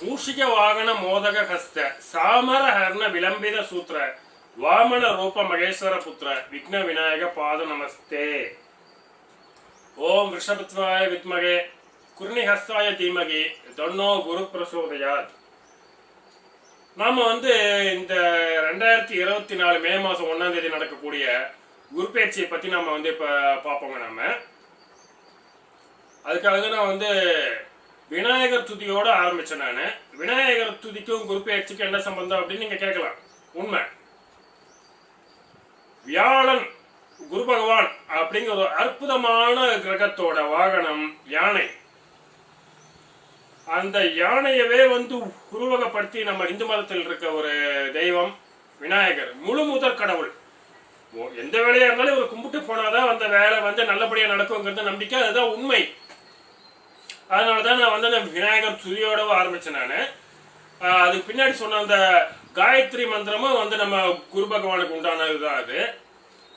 பூஷிக வாகன மோதக ஹஸ்த சாமர ஹர்ண விளம்பித சூத்திர வாமன ரூப மகேஸ்வர புத்திர விக்ன விநாயக பாத நமஸ்தே. ஓம் ரிஷபத்வாய வித்மகே குருணிஹஸ்தாய தீமகி தொன்னோ குரு பிரசோதையார் நாம வந்து இந்த ரெண்டாயிரத்தி இருபத்தி நாலு மே மாசம் ஒன்றாம் தேதி நடக்கக்கூடிய குருப்பேச்சியை பத்தி நம்ம வந்து இப்போ பாப்போங்க நாம். அதுக்காக நான் வந்து விநாயகர் துதியோட ஆரம்பிச்சேன் நான். விநாயகர் துதிக்கும் குரு என்ன சம்பந்தம் அப்படின்னு நீங்கள் கேட்கலாம். உண்மை. வியாழன் குரு பகவான் அப்படிங்கிற ஒரு அற்புதமான கிரகத்தோட வாகனம் யானை. அந்த யானையவே வந்து உருவகப்படுத்தி நம்ம இந்து மதத்தில் இருக்க ஒரு தெய்வம் விநாயகர். முழு முதற் கடவுள். ஓ, எந்த வேலையா இருந்தாலும் இவர் கும்பிட்டு போனாதான் அந்த வேலை வந்து நல்லபடியா நடக்குங்கிறது நம்பிக்கை. அதுதான் உண்மை. அதனால தான் நான் வந்து அந்த விநாயகர் துதியோடவும் ஆரம்பித்தேன் நான். அதுக்கு பின்னாடி சொன்ன அந்த காயத்ரி மந்திரமும் வந்து நம்ம குரு பகவானுக்கு உண்டானது தான் அது.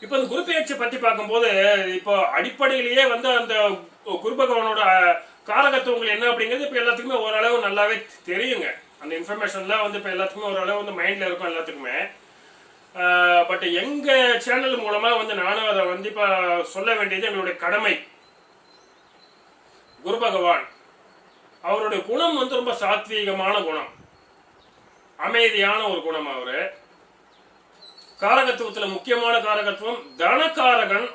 இப்போ இந்த குரு பெயர்ச்சியை பற்றி பார்க்கும்போது இப்போ அடிப்படையிலேயே வந்து அந்த குரு பகவானோட காரகத்துவங்கள் என்ன அப்படிங்கிறது இப்போ எல்லாத்துக்குமே ஓரளவு நல்லாவே தெரியுங்க. அந்த இன்ஃபர்மேஷன்லாம் வந்து இப்போ எல்லாத்துக்குமே ஓரளவு வந்து மைண்டில் இருக்கும் எல்லாத்துக்குமே. பட் எங்கள் சேனல் மூலமாக வந்து நானும் அதை வந்து இப்போ சொல்ல வேண்டியது எங்களுடைய கடமை. குரு பகவான் அவருடைய குணம் வந்து ரொம்ப சாத்வீகமான குணம். அமைதியான ஒரு குணம் அவரு. காரகத்துவத்துல முக்கியமான காரகத்துவம் தனக்காரகன்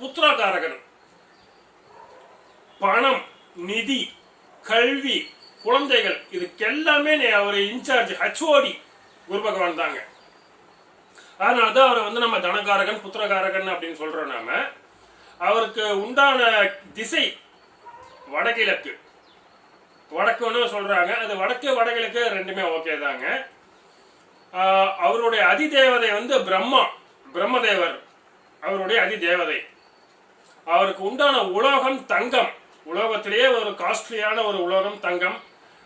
புத்திரகாரகன். பணம் நிதி கல்வி குழந்தைகள் இதுக்கெல்லாமே நே- அவர் இன்சார்ஜ் ஹச்ஓடி குரு பகவான் தாங்க. அதனால தான் அவரை வந்து நம்ம தனக்காரகன் புத்திரகாரகன் அப்படின்னு சொல்றோம் நாம. அவருக்கு உண்டான திசை வடகிழக்கு. வடக்குன்னு சொல்றாங்க. அது வடக்கு வடகிழக்கு ரெண்டுமே ஓகே தாங்க. அவருடைய அதிதேவதை வந்து பிரம்மா பிரம்மதேவர் அவருடைய அதிதேவதை. அவருக்கு உண்டான உலோகம் தங்கம். உலோகத்திலேயே ஒரு காஸ்ட்லியான ஒரு உலோகம் தங்கம்.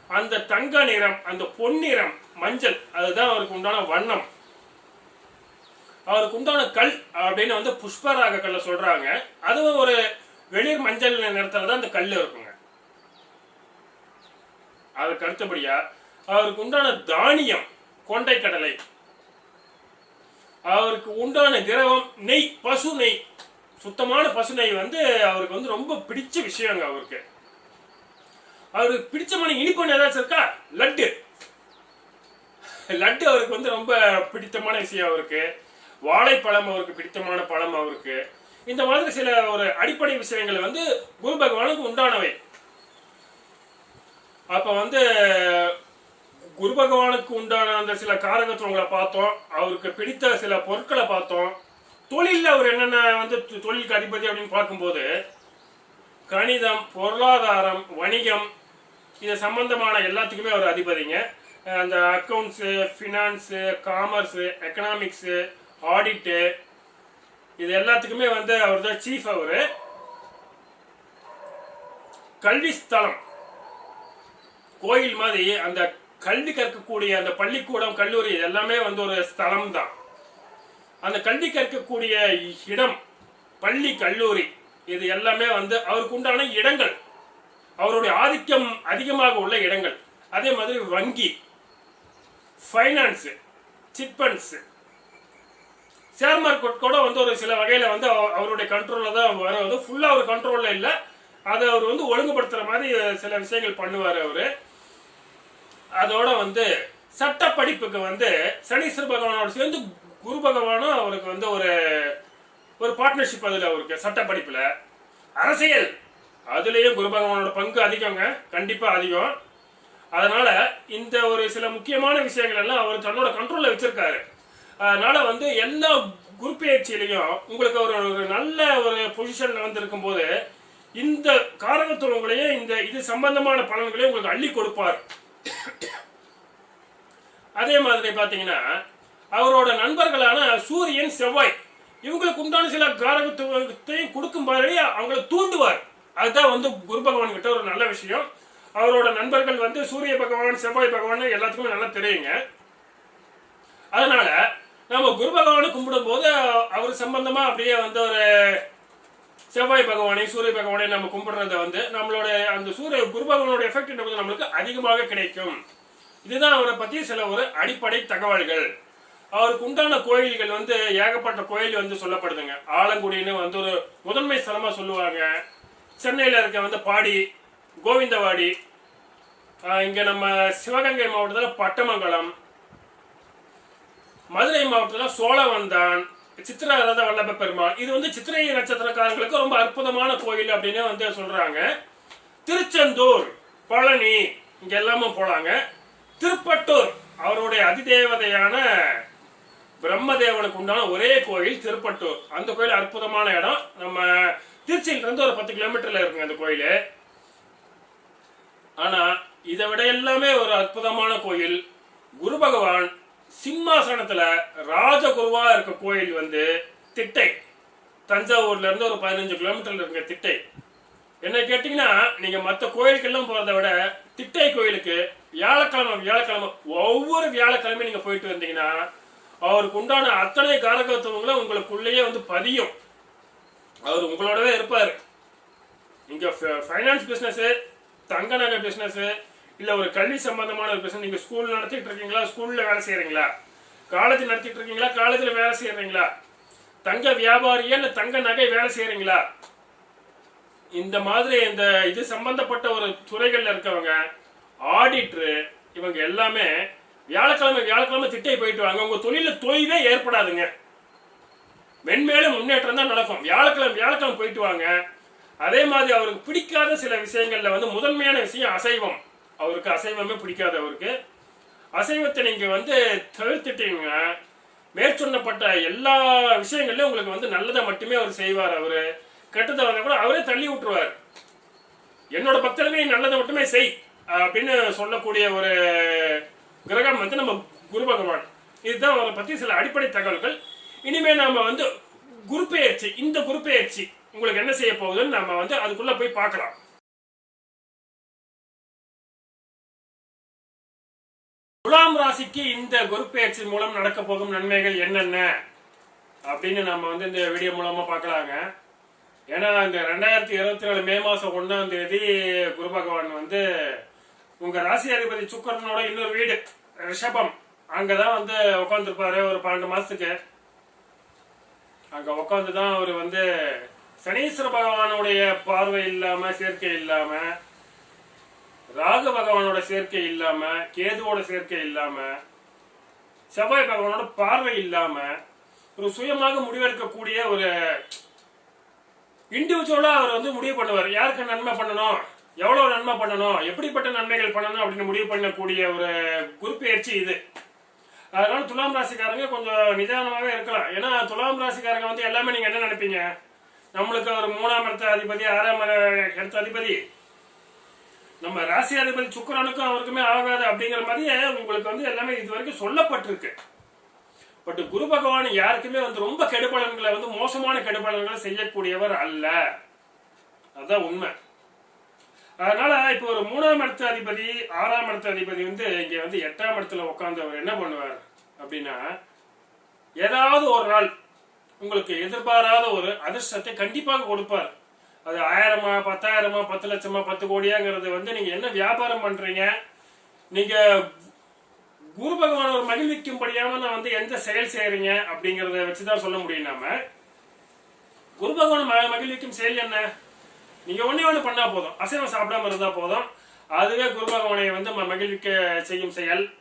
அந்த தங்க நிறம் அந்த பொன்னிறம் மஞ்சள் அதுதான் அவருக்கு உண்டான வண்ணம். அவருக்கு உண்டான கல் அப்படின்னு வந்து புஷ்பராக கல்ல சொல்றாங்க. அதுவும் ஒரு வெளிர் மஞ்சள் நிறத்துல தான் அந்த கல் இருக்குங்க. அதுக்கு அடுத்தபடியா அவருக்கு உண்டான தானியம் கொண்டை கடலை. அவருக்கு உண்டான திரவம் நெய் பசு நெய். சுத்தமான பசு நெய் வந்து அவருக்கு வந்து ரொம்ப பிடிச்ச விஷயங்க அவருக்கு. அவருக்கு பிடிச்சமான இனிப்பு ஏதாச்சும் இருக்கா? லட்டு. லட்டு அவருக்கு வந்து ரொம்ப பிடித்தமான விஷயம் அவருக்கு. வாழைப்பழம் அவருக்கு பிடித்தமான பழம் அவருக்கு. இந்த மாதிரி சில ஒரு அடிப்படை விஷயங்கள் வந்து குரு பகவானுக்கு உண்டானவை. அப்ப வந்து குரு பகவானுக்கு உண்டான அந்த சில காரகத்துவங்களை பார்த்தோம். அவருக்கு பிடித்த சில பொருட்களை பார்த்தோம். தொழிலில் அவர் என்னென்ன வந்து தொ- தொழிலுக்கு அதிபதி அப்படின்னு பார்க்கும்போது கணிதம் பொருளாதாரம் வணிகம் இது சம்பந்தமான எல்லாத்துக்குமே அவர் அதிபதிங்க. அந்த அக்கௌண்ட்ஸு ஃபினான்ஸு காமர்ஸு எக்கனாமிக்ஸு ஆடிட்டு இது எல்லாத்துக்குமே வந்து அவர் தான் சீஃப் அவர். கல்வி ஸ்தலம். கோயில் மாதிரி அந்த கல்வி கற்கக்கூடிய அந்த பள்ளிக்கூடம் கல்லூரி இது எல்லாமே வந்து ஒரு ஸ்தலம் தான். அந்த கல்வி கற்கக்கூடிய இடம் பள்ளி கல்லூரி இது எல்லாமே வந்து அவருக்கு உண்டான இடங்கள். அவருடைய ஆதிக்கம் அதிகமாக உள்ள இடங்கள். அதே மாதிரி வங்கி ஃபைனான்ஸ் சிட்பண்ட்ஸ் ஷேர் மார்க்கெட் கூட வந்து ஒரு சில வகையில் வந்து அவருடைய கண்ட்ரோலில் தான் வர வந்து ஃபுல்லாக அவர் கண்ட்ரோலில் இல்லை. அதை அவர் வந்து ஒழுங்குபடுத்துகிற மாதிரி சில விஷயங்கள் பண்ணுவார் அவர். அதோட வந்து சட்ட படிப்புக்கு வந்து சனீஸ்வர பகவானோட சேர்ந்து குரு பகவானும் அவருக்கு வந்து ஒரு ஒரு பார்ட்னர்ஷிப் அதில் அவருக்கு சட்ட படிப்பில் அரசியல். அதுலேயும் குரு பகவானோட பங்கு அதிகங்க. கண்டிப்பாக அதிகம். அதனால இந்த ஒரு சில முக்கியமான விஷயங்கள் எல்லாம் அவர் தன்னோட கண்ட்ரோலில் வச்சிருக்காரு. அதனால வந்து எல்லா குரு பயிற்சியிலையும் உங்களுக்கு ஒரு ஒரு நல்ல ஒரு பொசிஷன் நடந்திருக்கும் போது இந்த காரகத்துவங்களையும் இந்த இது சம்பந்தமான பலன்களையும் உங்களுக்கு அள்ளி கொடுப்பார். அதே மாதிரி பார்த்தீங்கன்னா அவரோட நண்பர்களான சூரியன் செவ்வாய் இவங்களுக்கு உண்டான சில காரகத்துவத்தையும் கொடுக்கும் மாதிரி அவங்கள தூண்டுவார். அதுதான் வந்து குரு பகவான் கிட்ட ஒரு நல்ல விஷயம். அவரோட நண்பர்கள் வந்து சூரிய பகவான் செவ்வாய் பகவான் எல்லாத்துக்குமே நல்லா தெரியுங்க. அதனால நம்ம குரு பகவானை கும்பிடும் போது அவர் சம்பந்தமா அப்படியே வந்து ஒரு செவ்வாய் பகவானை சூரிய பகவானை நம்ம கும்பிடுறத வந்து நம்மளோட அந்த சூரிய குரு பகவானோட எஃபெக்ட் நம்மளுக்கு அதிகமாக கிடைக்கும். இதுதான் அவரை பத்தி சில ஒரு அடிப்படை தகவல்கள். அவருக்கு உண்டான கோயில்கள் வந்து ஏகப்பட்ட கோயில் வந்து சொல்லப்படுதுங்க. ஆலங்குடின்னு வந்து ஒரு முதன்மை ஸ்தலமா சொல்லுவாங்க. சென்னையில இருக்க வந்து பாடி கோவிந்தவாடி இங்கே இங்க நம்ம சிவகங்கை மாவட்டத்தில் பட்டமங்கலம் மதுரை மாவட்டத்தில் சோழவந்தான் சித்திர ரத வல்லப பெருமாள். இது வந்து சித்திரை நட்சத்திரக்காரங்களுக்கு ரொம்ப அற்புதமான கோயில் அப்படின்னு வந்து சொல்றாங்க. திருச்செந்தூர் பழனி இங்க எல்லாமும் போலாங்க. திருப்பட்டூர் அவருடைய அதிதேவதையான பிரம்மதேவனுக்கு உண்டான ஒரே கோயில் திருப்பட்டூர். அந்த கோயில் அற்புதமான இடம். நம்ம திருச்சியில இருந்து ஒரு பத்து கிலோமீட்டர்ல இருக்குங்க அந்த கோயில். ஆனா இதை விட எல்லாமே ஒரு அற்புதமான கோயில். குரு பகவான் சிம்மாசனத்துல ராஜகுருவா இருக்க கோயில் வந்து திட்டை. தஞ்சாவூர்ல இருந்து ஒரு பதினஞ்சு கிலோமீட்டர்ல இருக்க திட்டை. என்ன கேட்டீங்கன்னா நீங்க மற்ற கோயிலுக்கெல்லாம் போறதை விட திட்டை கோயிலுக்கு வியாழக்கிழமை வியாழக்கிழமை ஒவ்வொரு வியாழக்கிழமை நீங்க போயிட்டு வந்தீங்கன்னா அவருக்கு உண்டான அத்தனை காரகத்துவங்களும் உங்களுக்குள்ளேயே வந்து பதியும். அவர் உங்களோடவே இருப்பாரு. நீங்க ஃபைனான்ஸ் பிசினஸ் தங்க நகை பிசினஸ் இல்ல ஒரு கல்வி சம்பந்தமான ஒரு பிரச்சனை. நீங்க ஸ்கூல் நடத்திட்டு இருக்கீங்களா? ஸ்கூல்ல வேலை செய்யறீங்களா? காலேஜ் நடத்திட்டு இருக்கீங்களா? காலேஜ்ல வேலை செய்யறீங்களா? தங்க வியாபாரியா இல்ல தங்க நகை வேலை செய்யறீங்களா? இந்த மாதிரி இந்த இது சம்பந்தப்பட்ட ஒரு துறைகள்ல இருக்கவங்க ஆடிட்ரு இவங்க எல்லாமே வியாழக்கிழமை வியாழக்கிழமை திட்டை போயிட்டு வாங்க. உங்க தொழில தொய்வே ஏற்படாதுங்க. மென்மேலும் முன்னேற்றம் தான் நடக்கும். வியாழக்கிழமை வியாழக்கிழமை போயிட்டு வாங்க. அதே மாதிரி அவருக்கு பிடிக்காத சில விஷயங்கள்ல வந்து முதன்மையான விஷயம் அசைவம். அவருக்கு அசைவமே பிடிக்காது அவருக்கு. அசைவத்தை நீங்க வந்து தவிர்த்துட்டீங்க. மேற்சொன்னப்பட்ட எல்லா விஷயங்கள்லயும் உங்களுக்கு வந்து நல்லதை மட்டுமே அவர் செய்வார் அவரு. கெட்டதை வந்தா கூட அவரே தள்ளி விட்டுருவார். என்னோட பக்தர்களே நீ நல்லதை மட்டுமே செய் அப்படின்னு சொல்லக்கூடிய ஒரு கிரகம் வந்து நம்ம குரு பகவான். இதுதான் அவரை பத்தி சில அடிப்படை தகவல்கள். இனிமே நாம வந்து குரு பெயர்ச்சி இந்த குரு பெயர்ச்சி உங்களுக்கு என்ன செய்ய போகுதுன்னு நம்ம வந்து அதுக்குள்ள போய் பார்க்கலாம். துலாம் ராசிக்கு இந்த குரு பெயர்ச்சி மூலம் நடக்க போகும் நன்மைகள் என்னென்ன? அப்படின்னு நம்ம வந்து இந்த வீடியோ மூலமா பார்க்கலாங்க. ஏன்னா இந்த ரெண்டாயிரத்தி இருபத்தி நாலு மே மாசம் ஒன்னாம் தேதி குரு பகவான் வந்து உங்க ராசி அதிபதி சுக்கரனோட இன்னொரு வீடு ரிஷபம். அங்கதான் வந்து உட்காந்துருப்பாரு ஒரு பன்னெண்டு மாசத்துக்கு. அங்க உட்காந்து தான் அவர் வந்து சனீஸ்வர பகவானுடைய பார்வை இல்லாம சேர்க்கை இல்லாம ராகு பகவானோட சேர்க்கை இல்லாம கேதுவோட சேர்க்கை இல்லாம செவ்வாய் பகவானோட பார்வை இல்லாம ஒரு சுயமாக முடிவெடுக்கக்கூடிய ஒரு இண்டிவிஜுவலா அவர் வந்து முடிவு பண்ணுவார். யாருக்கு நன்மை பண்ணணும்? எவ்வளவு நன்மை பண்ணணும்? எப்படிப்பட்ட நன்மைகள் பண்ணணும் அப்படின்னு முடிவு பண்ணக்கூடிய ஒரு குறிப்பெயர்ச்சி இது. அதனால துலாம் ராசிக்காரங்க கொஞ்சம் நிதானமாகவே இருக்கலாம். ஏன்னா துலாம் ராசிக்காரங்க வந்து எல்லாமே நீங்க என்ன நினைப்பீங்க? நம்மளுக்கு ஒரு மூணாம் இடத்த அதிபதி ஆறாம் இடத்த அதிபதி. நம்ம ராசி அதிபதி சுக்கரனுக்கும் அவருக்குமே ஆகாது அப்படிங்கிற மாதிரியே உங்களுக்கு வந்து எல்லாமே இது வரைக்கும் சொல்லப்பட்டிருக்கு. பட் குரு பகவான் யாருக்குமே வந்து ரொம்ப கெடுபலன்களை வந்து மோசமான கெடுபலன்களை செய்யக்கூடியவர் அல்ல. அதுதான் உண்மை. அதனால இப்போ ஒரு மூணாம் இடத்து அதிபதி ஆறாம் இடத்து அதிபதி வந்து இங்க வந்து எட்டாம் இடத்துல உட்காந்தவர் என்ன பண்ணுவார் அப்படின்னா ஏதாவது ஒரு நாள் உங்களுக்கு எதிர்பாராத ஒரு அதிர்ஷ்டத்தை கண்டிப்பாக கொடுப்பார். அது ஆயிரமா பத்தாயிரமா பத்து லட்சமா பத்து கோடியாங்கிறது வந்து நீங்க என்ன வியாபாரம் பண்றீங்க? நீங்க குரு பகவான் ஒரு மகிழ்விக்கும்படியாம நான் வந்து எந்த செயல் செய்யறீங்க அப்படிங்கறத வச்சுதான் சொல்ல முடியும் நாம. குரு பகவான் மகிழ்விக்கும் செயல் என்ன? நீங்க ஒண்ணே ஒண்ணு பண்ணா போதும். அசைவம் சாப்பிடாம இருந்தா போதும். அதுவே குரு பகவானை வந்து மகிழ்விக்க செய்யும் செயல்.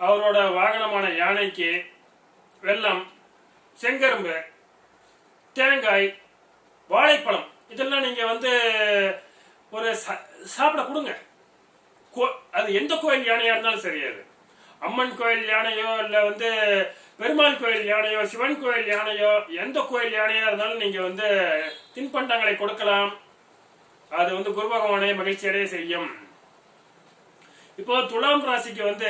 அவரோட வாகனமான யானைக்கு வெல்லம் செங்கரும்பு தேங்காய் வாழைப்பழம் இதெல்லாம் நீங்க வந்து ஒரு சா- சாப்பிட கொடுங்க. கோ- அது எந்த கோயில் யானையா இருந்தாலும் சரி அது. அம்மன் கோயில் யானையோ இல்ல வந்து பெருமாள் கோயில் யானையோ சிவன் கோயில் யானையோ எந்த கோயில் யானையா இருந்தாலும் நீங்க வந்து தின்பண்டங்களை கொடுக்கலாம். அது வந்து குரு பகவானை மகிழ்ச்சி அடைய செய்யும். இப்போ துலாம் ராசிக்கு வந்து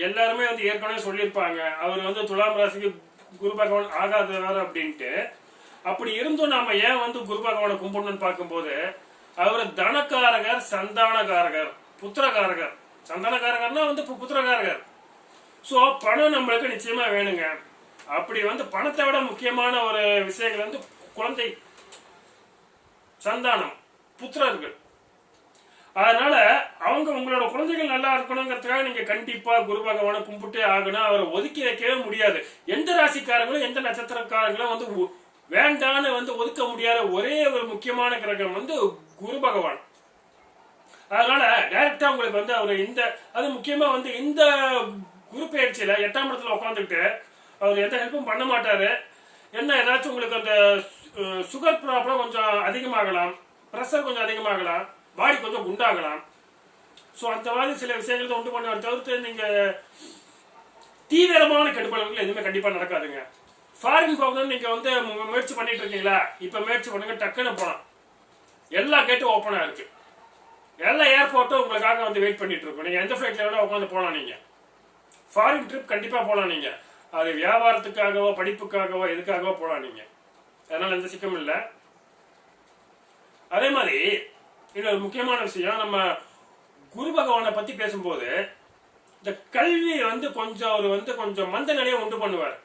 எல்லாருமே வந்து ஏற்கனவே சொல்லியிருப்பாங்க. அவர் வந்து துலாம் ராசிக்கு குரு பகவான் ஆகாதவர் அப்படின்ட்டு. அப்படி இருந்தும் நாம ஏன் வந்து குரு பகவானை கும்பிடணும்னு பார்க்கும்போது அவர் தனக்காரகர் சந்தானகாரகர் புத்திரகாரகர் சந்தானகாரகர்னா வந்து புத்திரகாரகர் ஸோ பணம் நம்மளுக்கு நிச்சயமா வேணுங்க. அப்படி வந்து பணத்தை விட முக்கியமான ஒரு விஷயங்கள் வந்து குழந்தை சந்தானம் புத்திரர்கள். அதனால அவங்க உங்களோட குழந்தைகள் நல்லா இருக்கணுங்கிறதுக்காக நீங்க கண்டிப்பா குரு பகவானை கும்பிட்டே ஆகணும். அவரை ஒதுக்கி வைக்கவே முடியாது. எந்த ராசிக்காரங்களும் எந்த நட்சத்திரக்காரங்களும் வந்து வேண்டான்னு வந்து ஒதுக்க முடியாத ஒரே ஒரு முக்கியமான கிரகம் வந்து குரு பகவான். அதனால டைரக்டா உங்களுக்கு வந்து அவர் இந்த அது முக்கியமா வந்து இந்த குரு பயிற்சியில எட்டாம் இடத்துல உட்காந்துக்கிட்டு அவர் எந்த ஹெல்ப்பும் பண்ண மாட்டாரு. என்ன ஏதாச்சும் உங்களுக்கு அந்த சுகர் ப்ராப்ளம் கொஞ்சம் அதிகமாகலாம் ப்ரெஷர் கொஞ்சம் அதிகமாகலாம் பாடி கொஞ்சம் குண்டாகலாம். ஸோ அந்த மாதிரி சில விஷயங்களை உண்டு பண்ணுவார் தவிர்த்து நீங்க தீவிரமான கெடுபலன்கள் எதுவுமே கண்டிப்பா நடக்காதுங்க. ஃபாரின் போகணும்னு நீங்கள் வந்து முயற்சி பண்ணிட்டு இருக்கீங்களா? இப்போ முயற்சி பண்ணுங்க டக்குன்னு போகலாம் எல்லா கேட்டும் ஓப்பனாக இருக்கு. எல்லா ஏர்போர்ட்டும் உங்களுக்காக வந்து வெயிட் பண்ணிட்டு இருக்கோம். நீங்கள் எந்த ஃபிளைட்ல வேணால் உட்காந்து போகலாம் நீங்கள் ஃபாரின் ட்ரிப் கண்டிப்பாக போகலாம் நீங்க. அது வியாபாரத்துக்காகவோ படிப்புக்காகவோ எதுக்காகவோ போகலாம் நீங்க. அதனால் எந்த சிக்கமும் இல்லை. அதே மாதிரி இன்னொரு முக்கியமான விஷயம் நம்ம குரு பகவானை பற்றி பேசும்போது இந்த கல்வி வந்து கொஞ்சம் அவர் வந்து கொஞ்சம் மந்த நிலையை உண்டு பண்ணுவார்.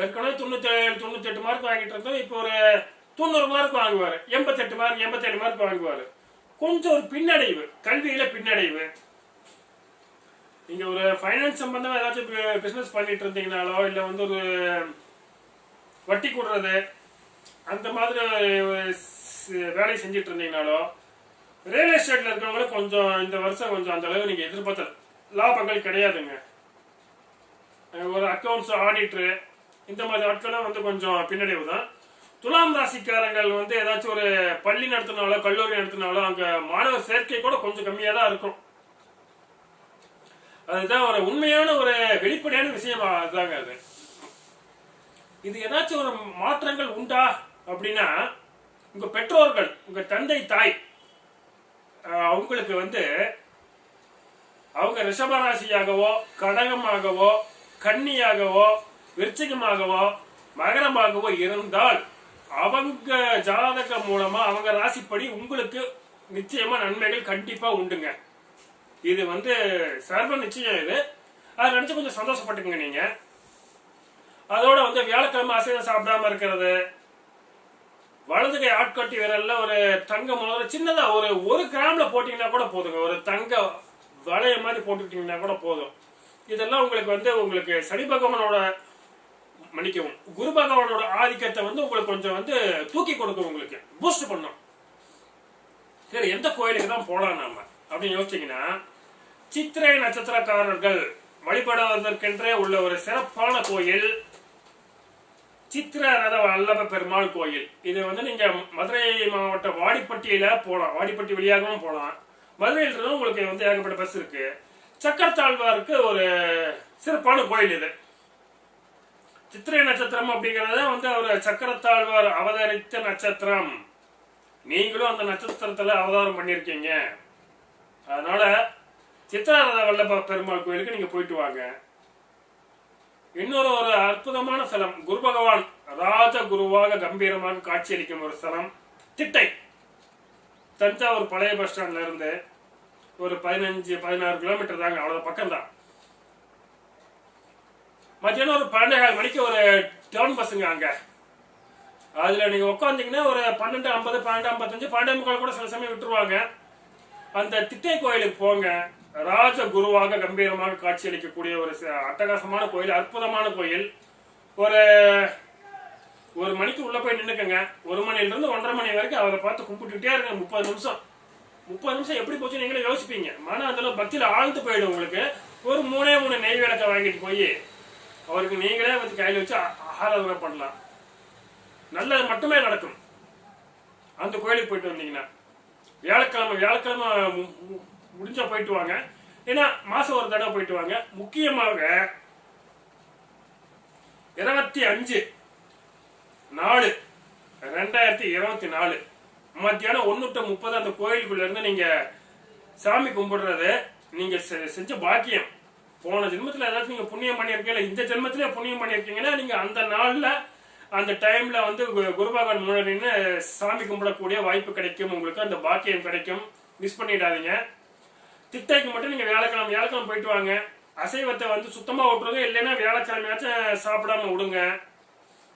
ஏற்கனவே தொண்ணூத்தி ஏழு தொண்ணூத்தி எட்டு மார்க் வாங்கிட்டு இருந்தோம் இப்போ ஒரு தொண்ணூறு மார்க் வாங்குவார். எண்பத்தெட்டு மார்க் எண்பத்தேழு மார்க் வாங்குவார். கொஞ்சம் ஒரு பின்னடைவு கல்வியில பின்னடைவு. நீங்க ஒரு ஃபைனான்ஸ் சம்பந்தமா ஏதாச்சும் பிசினஸ் பண்ணிட்டு இருந்தீங்கனாலோ இல்ல வந்து ஒரு வட்டி கொடுறது அந்த மாதிரி வேலையை செஞ்சுட்டு இருந்தீங்கனாலோ ரியல் எஸ்டேட்ல இருக்கிறவங்களும் கொஞ்சம் இந்த வருஷம் கொஞ்சம் அந்த அளவு நீங்க எதிர்பார்த்த லாபங்கள் கிடையாதுங்க. ஒரு அக்கௌண்ட்ஸ் ஆடிட்ரு இந்த மாதிரி ஆட்களும் வந்து கொஞ்சம் பின்னடைவு தான் துலாம் ராசிக்காரங்கள் வந்து ஏதாச்சும் ஒரு பள்ளி நடத்தினாலோ கல்லூரி நடத்தினாலோ அங்க மாணவர் சேர்க்கை கூட கொஞ்சம் கம்மியா தான் இருக்கும். அதுதான் ஒரு உண்மையான ஒரு வெளிப்படையான விஷயம் அதுதாங்க அது. இது ஏதாச்சும் ஒரு மாற்றங்கள் உண்டா அப்படின்னா உங்க பெற்றோர்கள் உங்க தந்தை தாய் அவங்களுக்கு வந்து அவங்க ரிஷபராசியாகவோ கடகமாகவோ கன்னியாகவோ விருச்சிகமாகவோ மகரமாகவோ இருந்தால் அவங்க ஜாதகம் மூலமா அவங்க ராசிப்படி உங்களுக்கு நிச்சயமா நன்மைகள் கண்டிப்பா உண்டுங்க. இது வந்து சர்வ நிச்சயம் இது. அதை நினைச்சு கொஞ்சம் சந்தோஷப்பட்டுங்க நீங்க. அதோட வந்து வியாழக்கிழமை அசைவம் சாப்பிடாம இருக்கிறது. வலது கை ஆட்காட்டி விரல்ல ஒரு தங்க முதல்ல சின்னதா ஒரு ஒரு கிராம்ல போட்டீங்கன்னா கூட போதுங்க. ஒரு தங்க வளைய மாதிரி போட்டுக்கிட்டீங்கன்னா கூட போதும். இதெல்லாம் உங்களுக்கு வந்து உங்களுக்கு சனி பகவானோட மன்னிக்கவும். குரு பகவானோட ஆதிக்கத்தை வந்து உங்களுக்கு கொஞ்சம் வந்து தூக்கி கொடுக்கும் உங்களுக்கு. பூஸ்ட் பண்ணும். சரி எந்த கோயிலுக்கு தான் போகலாம் நாம? அப்படின்னு யோசிச்சீங்கன்னா சித்திரை நட்சத்திரக்காரர்கள் வழிபடுவதற்கென்றே உள்ள ஒரு சிறப்பான கோயில் சித்திர ரத வல்லப பெருமாள் கோயில். இது வந்து நீங்க மதுரை மாவட்ட வாடிப்பட்டியில போகலாம் வாடிப்பட்டி வழியாகவும் போகலாம் மதுரையில் உங்களுக்கு வந்து ஏகப்பட்ட பஸ் இருக்கு. சக்கரத்தாழ்வாருக்கு ஒரு சிறப்பான கோயில் இது. சித்திரை நட்சத்திரம் அப்படிங்கறது வந்து அவர் சக்கரத்தாழ்வார் அவதரித்த நட்சத்திரம். நீங்களும் அந்த நட்சத்திரத்துல அவதாரம் பண்ணியிருக்கீங்க அதனால சித்திரரத வல்லப பெருமாள் கோயிலுக்கு நீங்க போயிட்டு வாங்க. இன்னொரு ஒரு அற்புதமான ஸ்தலம் குரு பகவான் ராஜ குருவாக கம்பீரமாக காட்சியளிக்கும் ஒரு ஸ்தலம் திட்டை. தஞ்சாவூர் பழைய பஸ் ஸ்டாண்ட்ல இருந்து ஒரு பதினஞ்சு பதினாறு கிலோமீட்டர் தாங்க அவ்வளவு பக்கம்தான். மத்தியானம் ஒரு பன்னெண்டு மணிக்கு ஒரு டவுன் பஸ்ஸுங்க அங்கே. அதில் நீங்கள் உட்காந்திங்கன்னா ஒரு பன்னெண்டு ஐம்பது பன்னெண்டு ஐம்பத்தஞ்சு பன்னெண்டு முக்கால் கூட சில சமயம் விட்டுருவாங்க. அந்த திட்டை கோயிலுக்கு போங்க. ராஜ குருவாக கம்பீரமாக காட்சியளிக்கக்கூடிய ஒரு அட்டகாசமான கோயில் அற்புதமான கோயில். ஒரு ஒரு மணிக்கு உள்ள போய் நின்றுக்கங்க ஒரு மணிலிருந்து ஒன்றரை மணி வரைக்கும் அவரை பார்த்து கும்பிட்டுக்கிட்டே இருங்க. முப்பது நிமிஷம். முப்பது நிமிஷம் எப்படி போச்சு நீங்களே யோசிப்பீங்க. மன அந்த பக்தியில் ஆழ்ந்து போயிடும் உங்களுக்கு. ஒரு மூணே மூணு நெய் விளக்க வாங்கிட்டு போய் அவருக்கு நீங்களே வந்து கையில் வச்சு ஆராதனை பண்ணலாம். நல்லது மட்டுமே நடக்கும். அந்த கோயிலுக்கு போயிட்டு வந்தீங்கன்னா வியாழக்கிழமை வியாழக்கிழமை மு- முடிஞ்சா போயிட்டு வாங்க. ஏன்னா மாசம் ஒரு தடவை போயிட்டு வாங்க. முக்கியமாக இருபத்தி அஞ்சு நாலு ரெண்டாயிரத்தி இருபத்தி நாலு. மத்தியானம் ஒன்று டு முப்பது அந்த கோயிலுக்குள்ள இருந்து நீங்க சாமி கும்பிடுறது நீங்க செ- செஞ்ச பாக்கியம். போன ஜென்மத்தில் ஏதாச்சும் நீங்கள் புண்ணியம் பண்ணியிருக்கீங்க இந்த ஜென்மத்திலே புண்ணியம் பண்ணியிருக்கீங்கன்னா நீங்கள் அந்த நாளில் அந்த டைமில் வந்து கு- குரு முன்னாடின்னு சாமி கும்பிடக்கூடிய வாய்ப்பு கிடைக்கும். உங்களுக்கு அந்த பாக்கியம் கிடைக்கும். மிஸ் பண்ணிடாதீங்க. திட்டைக்கு மட்டும் நீங்கள் வியாழக்கிழமை வியாழக்கிழமை போயிட்டு வாங்க. அசைவத்தை வந்து சுத்தமாக விட்டுருங்க இல்லைன்னா வியாழக்கிழமையாச்சும் சாப்பிடாம விடுங்க.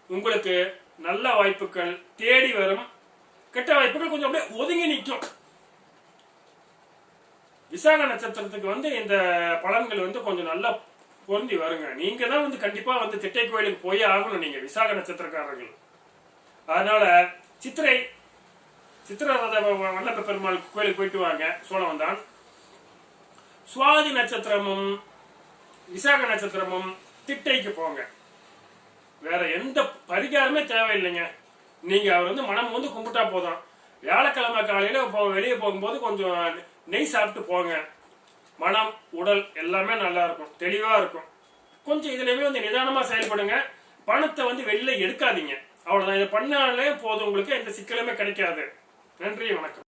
உங்களுக்கு நல்ல வாய்ப்புகள் தேடி வரும். கெட்ட வாய்ப்புகள் கொஞ்சம் அப்படியே ஒதுங்கி நிற்கும். விசாக நட்சத்திரத்துக்கு வந்து இந்த பலன்கள் வந்து கொஞ்சம் நல்லா பொருந்தி வருங்க. நீங்க தான் வந்து கண்டிப்பா வந்து திட்டை கோயிலுக்கு போய் ஆகணும் நீங்க விசாக நட்சத்திரக்காரர்கள். அதனால சித்திரை சித்திரரத வல்லப்ப பெருமாள் கோயிலுக்கு போயிட்டு வாங்க சோழவந்தான் சுவாதி நட்சத்திரமும் விசாக நட்சத்திரமும் திட்டைக்கு போங்க. வேற எந்த பரிகாரமே தேவையில்லைங்க. நீங்க அவர் வந்து மனம் வந்து கும்பிட்டா போதும். வியாழக்கிழமை காலையில வெளியே போகும்போது கொஞ்சம் நெய் சாப்பிட்டு போங்க. மனம் உடல் எல்லாமே நல்லா இருக்கும். தெளிவா இருக்கும். கொஞ்சம் இதுலயுமே வந்து நிதானமா செயல்படுங்க. பணத்தை வந்து வெளில எடுக்காதீங்க. அவ்வளவுதான். இதை பண்ணாலே போதும். உங்களுக்கு எந்த சிக்கலுமே கிடைக்காது. நன்றி வணக்கம்.